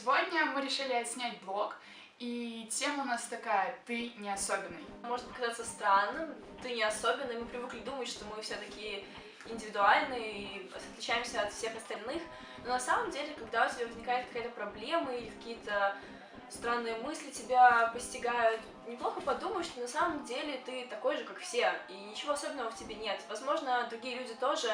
Сегодня мы решили снять блог, и тема у нас такая «Ты не особенный». Может показаться странным, ты не особенный, мы привыкли думать, что мы все такие индивидуальные и отличаемся от всех остальных, но на самом деле, когда у тебя возникает какая-то проблема или какие-то странные мысли тебя постигают, неплохо подумай, что на самом деле ты такой же, как все, и ничего особенного в тебе нет. Возможно, другие люди тоже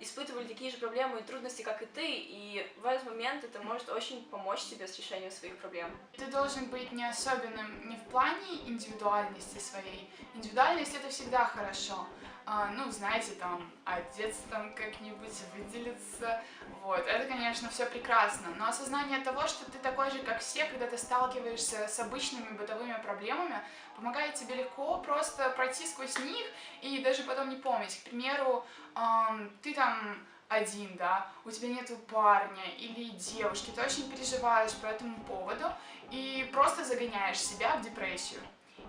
испытывали такие же проблемы и трудности, как и ты, и в этот момент это может очень помочь тебе с решением своих проблем. Ты должен быть не особенным не в плане индивидуальности своей. Индивидуальность это всегда хорошо. А, ну, знаете, там, одеться там как-нибудь, выделиться, вот, это, конечно, все прекрасно, но осознание того, что ты такой же, как все, когда ты сталкиваешься с обычными бытовыми проблемами, помогает тебе легко просто пройти сквозь них и даже потом не помнить. К примеру, эм, ты там один, да, у тебя нету парня или девушки, ты очень переживаешь по этому поводу и просто загоняешь себя в депрессию.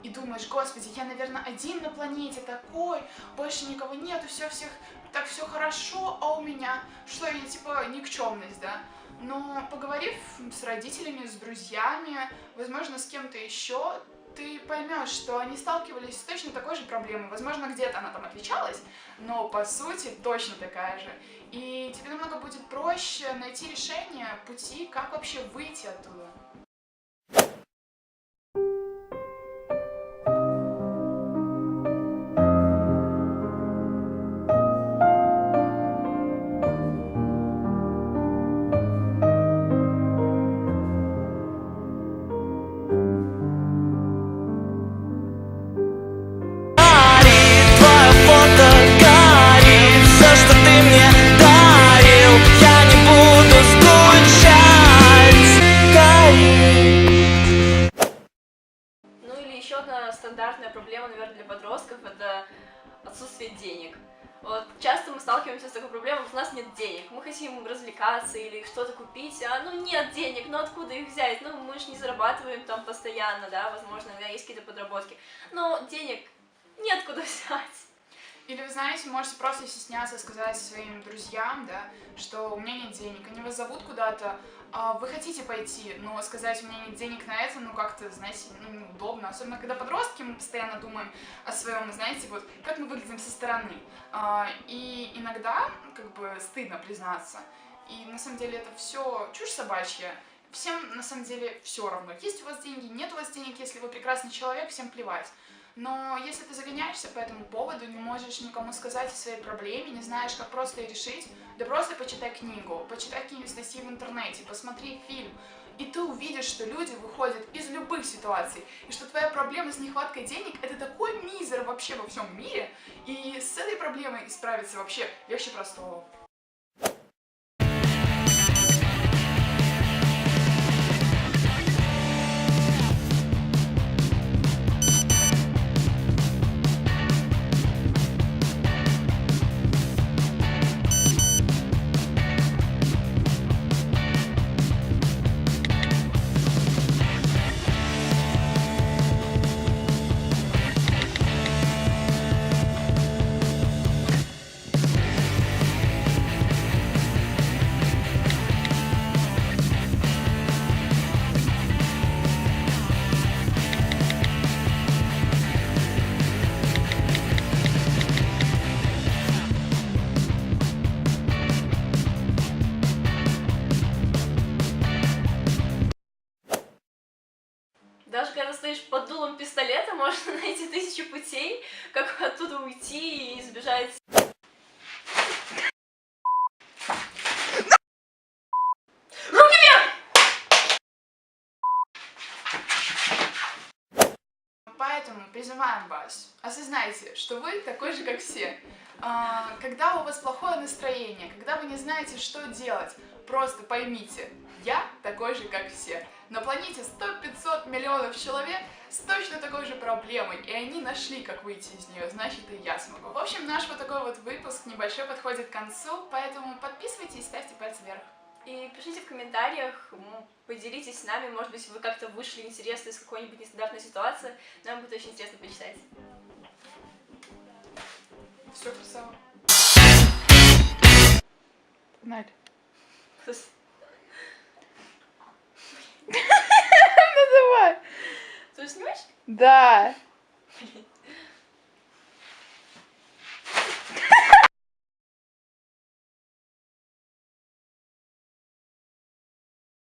И думаешь, господи, я, наверное, один на планете такой, больше никого нету, все всех, так все хорошо, а у меня, что я, типа, никчемность, да? Но поговорив с родителями, с друзьями, возможно, с кем-то еще, ты поймешь, что они сталкивались с точно такой же проблемой. Возможно, где-то она там отличалась, но по сути точно такая же. И тебе намного будет проще найти решение, пути, как вообще выйти оттуда. Стандартная проблема, наверное, для подростков — это отсутствие денег. Вот часто мы сталкиваемся с такой проблемой, у нас нет денег, мы хотим развлекаться или что-то купить, а ну нет денег, ну откуда их взять? Ну мы же не зарабатываем там постоянно, да, возможно, иногда есть какие-то подработки, но денег нет куда взять. Знаете, можете просто стесняться сказать своим друзьям, да, что у меня нет денег, они вас зовут куда-то, а вы хотите пойти, но сказать, у меня нет денег на это, ну как-то, знаете, ну, неудобно. Особенно, когда подростки, мы постоянно думаем о своем, знаете, вот, как мы выглядим со стороны. А, и иногда, как бы, стыдно признаться. И на самом деле это все чушь собачья. Всем, на самом деле, все равно. Есть у вас деньги, нет у вас денег, если вы прекрасный человек, всем плевать. Но если ты загоняешься по этому поводу, не можешь никому сказать о своей проблеме, не знаешь, как просто ее решить, да просто почитай книгу, почитай какие-нибудь статьи в интернете, посмотри фильм, и ты увидишь, что люди выходят из любых ситуаций, и что твоя проблема с нехваткой денег — это такой мизер вообще во всем мире, и с этой проблемой справиться вообще легче простого. Дулом пистолета, можно найти тысячу путей, как оттуда уйти и избежать... Руки вверх! Поэтому призываем вас, осознайте, что вы такой же, как все. А, когда у вас плохое настроение, когда вы не знаете, что делать, просто поймите, я такой же, как все. На планете 100-500 миллионов человек с точно такой же проблемой, и они нашли, как выйти из нее, значит и я смогу. В общем, наш вот такой вот выпуск небольшой подходит к концу, поэтому подписывайтесь, ставьте пальцы вверх. И пишите в комментариях, поделитесь с нами, может быть, вы как-то вышли интересно из какой-нибудь нестандартной ситуации, нам будет очень интересно почитать. Все красиво. Погнали. Ну Да.